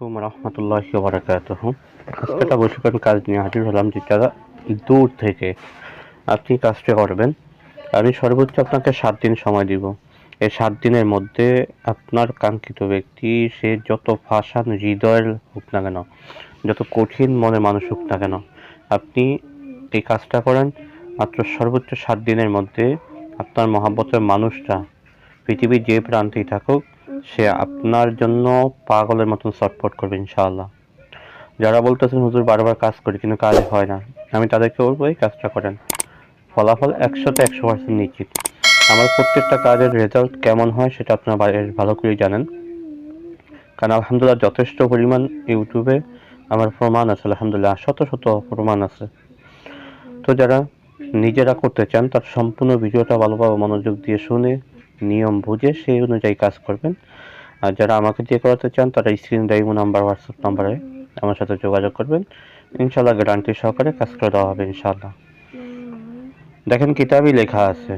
আলাইকুম রহমতুল্লাহ বারাকাত আজকে একটা বসুকান কাজ নিয়ে, হাজির হলাম যেটা দূর থেকে আপনি কাজটা করবেন, আমি সর্বোচ্চ আপনাকে সাত দিন সময় দিব। এই সাত দিনের মধ্যে আপনার কাঙ্ক্ষিত ব্যক্তি, সে যত ভাষান হৃদয়ের হোক না কেন, যত কঠিন মনের মানুষ হোক না কেন, আপনি এই কাজটা করেন মাত্র সর্বোচ্চ সাত দিনের মধ্যে আপনার মহাব্বতের মানুষটা, পৃথিবীর যে প্রান্তেই থাকুক সে আপনার জন্য পাগলের মতন ছটফট করবে, ইনশাআল্লাহ। যারা বলতেছেন, হুজুর, বারবার কাজ করি, কিন্তু কাজ হয় না। আমি তাদেরকে বলব, এই কাজটা করেন। ফলাফল একশোতে একশো পার্সেন্ট নিশ্চিত। আমার প্রত্যেকটা কাজের রেজাল্ট কেমন হয়, সেটা আপনারা ভালো করেই জানেন। কারণ আলহামদুলিল্লাহ যথেষ্ট পরিমাণ ইউটিউবে আমার প্রমাণ আছে, আলহামদুলিল্লাহ, শত শত প্রমাণ আছে। তো যারা নিজেরা করতে চান, তার সম্পূর্ণ ভিডিওটা ভালোভাবে মনোযোগ দিয়ে শুনে নিয়ম বুঝে সেই অনুযায়ী কাজ করবেন। আর যারা আমাকে দিয়ে করাতে চান, তারা স্ক্রিন ডাইমো নাম্বার হোয়াটসঅ্যাপ নাম্বারে আমার সাথে যোগাযোগ করবেন। ইনশাল্লাহ গ্যারান্টি সহকারে কাজ করে দেওয়া হবে, ইনশাল্লাহ। দেখেন কিতাবই লেখা আছে।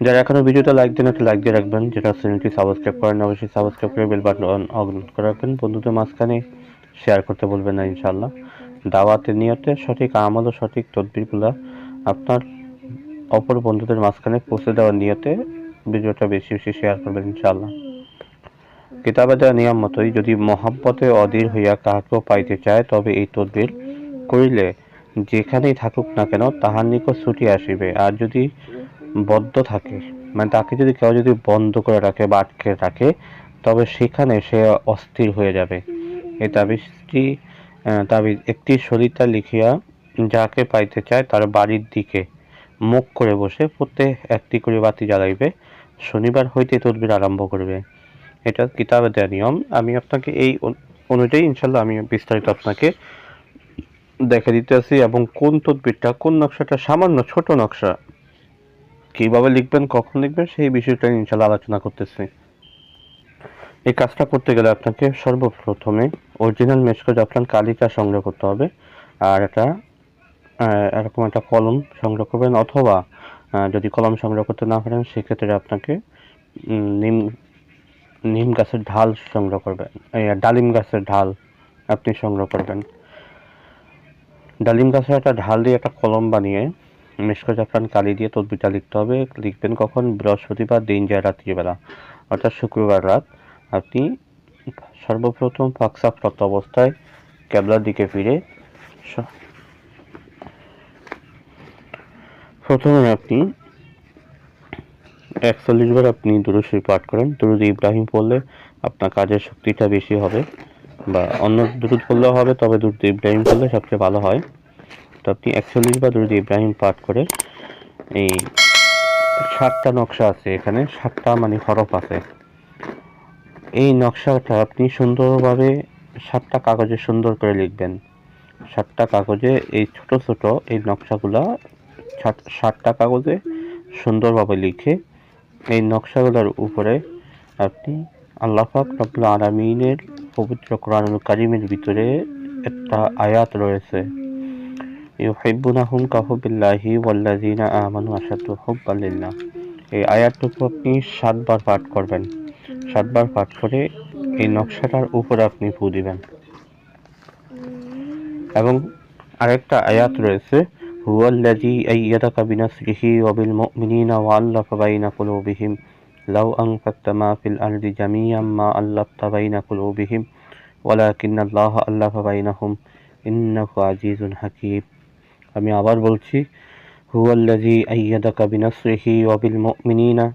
যারা এখনও ভিডিওটা লাইক দেন, একটা লাইক দিয়ে রাখবেন। যেটা চ্যানেলটি সাবস্ক্রাইব করেন, অবশ্যই সাবস্ক্রাইব করে বেল বাটন অন অন করে রাখবেন। বন্ধুদের মাঝখানে শেয়ার করতে বলবেন না, ইনশাল্লাহ। দাওয়াতের নিয়তে সঠিক আমল ও সঠিক তদবিরগুলো আপনার অপর বন্ধুদের মাঝখানে পৌঁছে দেওয়ার নিয়তে ভিডিওটা বেশি বেশি শেয়ার করবেন ইনশাআল্লাহ। কিতাবে দেওয়া নিয়ম মতোই যদি মহাব্বতে অধীর হইয়া কাহাকেও পাইতে চায়, তবে এই তদবির করিলে যেখানেই থাকুক না কেন তাহার নিকট ছুটি আসিবে। আর যদি বদ্ধ থাকে মানে তাকে যদি কেউ যদি বন্ধ করে রাখে বা আটকে রাখে, তবে সেখানে সে অস্থির হয়ে যাবে। এই তাবিজটি তাবিজ একটি সরিতা লিখিয়া যাকে পাইতে চায় তার বাড়ির দিকে মুখ করে বসে প্রত্যেক একটি করে বাতি জ্বালাইবে। শনিবার হইতে তদবির আরম্ভ করবে। এটা কিতাবে দেওয়া নিয়ম। আমি আপনাকে এই অনুযায়ী ইনশাল্লাহ আমি বিস্তারিত আপনাকে দেখে দিতেছি এবং কোন তদবিরটা, কোন নকশাটা, সামান্য ছোট নকশা কীভাবে লিখবেন, কখন লিখবেন, সেই বিষয়টা ইনশাল্লাহ আলোচনা করতেছি। এই কাজটা করতে গেলে আপনাকে সর্বপ্রথমে অরিজিনাল মেসকো জাফরান কালিকা সংগ্রহ করতে হবে। আর এটা এরকম একটা কলম সংগ্রহ করবেন অথবা যদি কলম সংগ্রহ করতে না পারেন, সেক্ষেত্রে আপনাকে নিম নিম গাছের ঢাল সংগ্রহ করবেন। ডালিম গাছের ঢাল আপনি সংগ্রহ করবেন। ডালিম গাছের একটা ঢাল দিয়ে একটা কলম বানিয়ে মিশকো জাফরান কালি দিয়ে তদবিটা লিখতে হবে। লিখবেন কখন? বৃহস্পতিবার, দিন যায় রাত্রিবেলা, অর্থাৎ শুক্রবার রাত। আপনি সর্বপ্রথম ফাঁকসাফরত অবস্থায় ক্যাবলার দিকে ফিরে স- প্রথমে আপনি একচল্লিশ বার আপনি দুরুশি পাঠ করেন। দুরুদ ইব্রাহিম পড়লে আপনার কাজের শক্তিটা বেশি হবে বা অন্য দুরুদ পড়লেও হবে, তবে দুরুদ ইব্রাহিম পড়লে সবচেয়ে ভালো হয়। তো আপনি একচল্লিশ বার দুরুদ ইব্রাহিম পাঠ করে এই সাতটা নকশা আছে এখানে, সাতটা মানে হরফ আছে। এই নকশাটা আপনি সুন্দরভাবে সাতটা কাগজে সুন্দর করে লিখবেন। সাতটা কাগজে এই ছোট ছোট এই নকশাগুলা সাত- সাতটা কাগজে সুন্দরভাবে লিখে এই নকশাগুলোর উপরে আপনি আল্লাহ পাক রব্বুল আলামিনের পবিত্র কোরআনুল কারিমের ভিতরে একটা আয়াত রয়েছে। ইউহিব্বুনাহুম কাহুবিল্লাহি ওয়াল্লাযিনা আমানু আশাদ্দু হুব্বান এই আয়াতটুকু আপনি সাতবার পাঠ করবেন। সাতবার পাঠ করে এই নকশাটার উপরে আপনি ফু দিবেন। এবং আরেকটা আয়াত রয়েছে হুয়াল্লাযী আইয়াদাকা বিনাসরিহি ওয়া বিল মুমিনিনা ওয়া আল্লাফা বাইনা কুলুবিহিম লাউ আনফাকতা মা ফিল আরদি জামিয়াম মা আল্লাফতা বাইনা কুলুবিহিম ওয়ালাকিন্নাল্লাহ আল্লাফা বাইনাহুম ইন্নাহু আজিজুন হাকীম আমি আবার বলছি হুয়াল্লাযী আইয়াদাকা বিনাসরিহি ওয়া বিল মুমিনিনা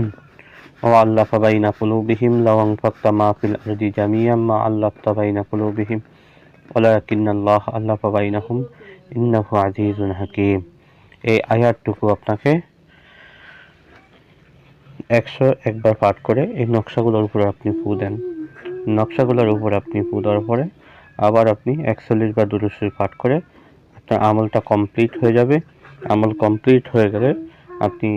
وألف بين قلوبهم لو أنفقت ما في الأرض جميعا ما ألفت بين قلوبهم ولكن الله ألف بينهم ইন্নাফু আজিজুন হাকিম। এই আয়াতটুকু আপনাকে একশো একবার পাঠ করে এই নকশাগুলোর উপর আপনি পু দেন। নকশাগুলোর উপর আপনি পু দেওয়ার পরে আবার আপনি একচল্লিশ বা দুশো পাঠ করে আপনার আমলটা কমপ্লিট হয়ে যাবে। আমল কমপ্লিট হয়ে গেলে আপনি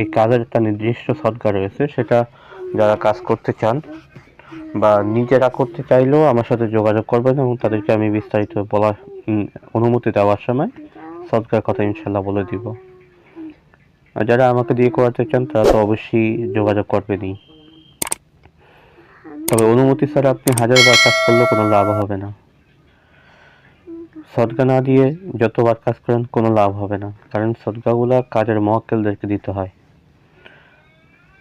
এই কাজের একটা নির্দিষ্ট সদকা রয়েছে, সেটা যারা কাজ করতে চান বা নিজেরা করতে চাইলেও আমার সাথে যোগাযোগ করবেন এবং তাদেরকে আমি বিস্তারিত বলা অনুমতি দেওয়ার সময় সদকার কথা ইনশাল্লাহ বলে দিব। আর যারা আমাকে দিয়ে করাতে চান, তারা তো অবশ্যই যোগাযোগ করবেনই। তবে অনুমতি ছাড়া আপনি হাজারবার কাজ করলেও কোনো লাভ হবে না। সদকা না দিয়ে যতবার কাজ করেন, কোনো লাভ হবে না। কারণ সদকাগুলা কাজের মক্কেলদেরকে দিতে হয়।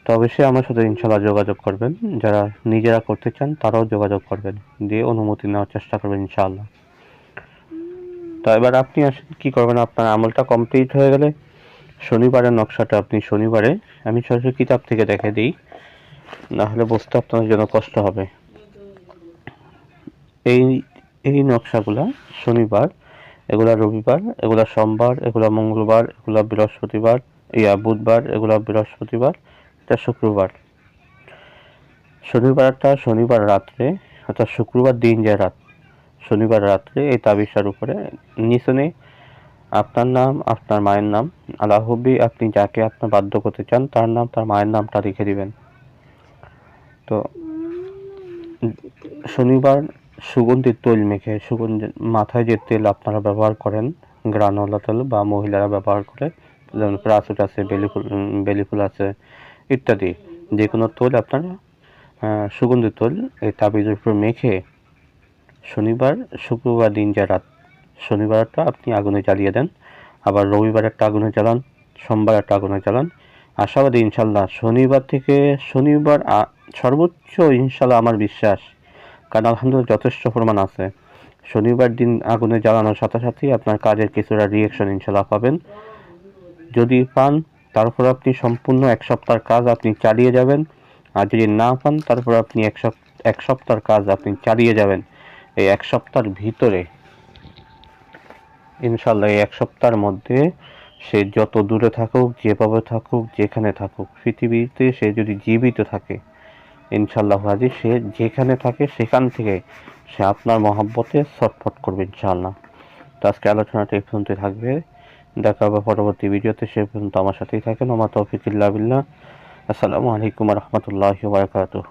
তো অবশ্যই আমার সাথে ইনশাল্লাহ যোগাযোগ করবেন। যারা নিজেরা করতে চান, তারাও যোগাযোগ করবেন। দিয়ে অনুমতি নেওয়ার চেষ্টা করবেন ইনশাআল্লাহ। তো এবার আপনি আসেন, কি করবেন? আপনার আমলটা কমপ্লিট হয়ে গেলে শনিবারের নকশাটা আপনি শনিবারে, আমি সরাসরি কিতাব থেকে দেখে দিই না হলে বুঝতে আপনার জন্য কষ্ট হবে। এই এই নকশাগুলা শনিবার, এগুলা রবিবার, এগুলা সোমবার, এগুলা মঙ্গলবার, এগুলা বৃহস্পতিবার, ইয়া বুধবার, এগুলা বৃহস্পতিবার, এটা শুক্রবার। শনিবারটা শনিবার রাত্রে, অর্থাৎ শুক্রবার দিন যে রাত শনিবার রাত্রে এই তাবিজটার উপরে নিচে আপনার নাম, আপনার মায়ের নাম আলাহবি আপনি যাকে আপনার বাধ্য করতে চান, তার নাম, তার মায়ের নামটা লিখে দিবেন। তো শনিবার সুগন্ধির তৈল মেখে, সুগন্ধি, মাথায় যে তেল আপনারা ব্যবহার করেন, গ্রানোলা তেল বা মহিলারা ব্যবহার করে, যেমন প্রাসুট আছে বেলি ফুল বেলি ফুল আছে, ইত্যাদি যে কোনো তৈল আপনারা সুগন্ধি তৈল এই তাবিজের উপর মেখে শনিবার, শুক্রবার দিন যে রাত, শনিবারটা আপনি আগুনে জ্বালিয়ে দেন, আবার রবিবার একটা আগুনে জ্বালান, সোমবার একটা আগুনে জ্বালান। আশাবাদী ইনশাল্লাহ শনিবার থেকে শনিবার সর্বোচ্চ ইনশাল্লাহ আমার বিশ্বাস, কারণ আলহামদুলিল্লাহ যথেষ্ট প্রমাণ আছে। শনিবার দিন আগুনে জ্বালানোর সাথে সাথেই আপনার কাজের কিছুটা রিয়েকশন ইনশাল্লাহ পাবেন। যদি পান, তারপর আপনি সম্পূর্ণ এক সপ্তাহের কাজ আপনি চালিয়ে যাবেন। আর যদি না পান, তারপর আপনি এক সপ্তাহ এক সপ্তাহের কাজ আপনি চালিয়ে যাবেন। এই এক সপ্তাহের ভিতরে ইনশাল্লাহ এই এক সপ্তাহের মধ্যে সে যত দূরে থাকুক, যেভাবে থাকুক, যেখানে থাকুক, পৃথিবীতে সে যদি জীবিত থাকে ইনশাল্লাহ হাজি, সে যেখানে থাকে, সেখান থেকে সে আপনার মহাব্বতে ছটফট করবে ইনশাল্লাহ তো আজকে আলোচনাটা এই পর্যন্ত থাকবে। দেখা হবে পরবর্তী ভিডিওতে, সে পর্যন্ত আমার সাথেই থাকেন। আমার তৌফিকুল্লাহ বিল্লাহ। আসসালামু আলাইকুম রহমতুল্লাহ বারকাতুহ।